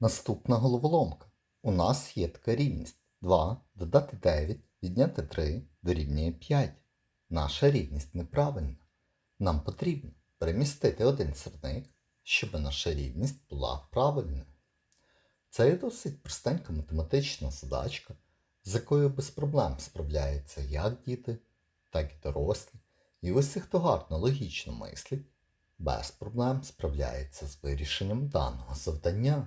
Наступна головоломка. У нас є така рівність 2 додати 9, відняти 3 дорівнює 5. Наша рівність неправильна. Нам потрібно перемістити один сірник, щоб наша рівність була правильною. Це є досить простенька математична задачка, з якою без проблем справляються як діти, так і дорослі. І усі, хто гарно логічно мислить, без проблем справляється з вирішенням даного завдання.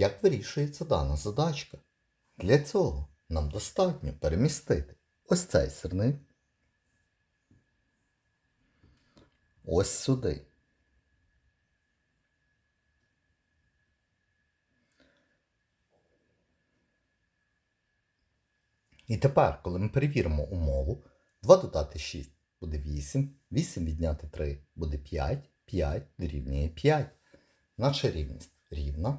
Як вирішується дана задачка? Для цього нам достатньо перемістити ось цей сирник ось сюди. І тепер, коли ми перевіримо умову, 2 додати 6 буде 8, 8 відняти 3 буде 5, 5 дорівнює 5. Наша рівність рівна,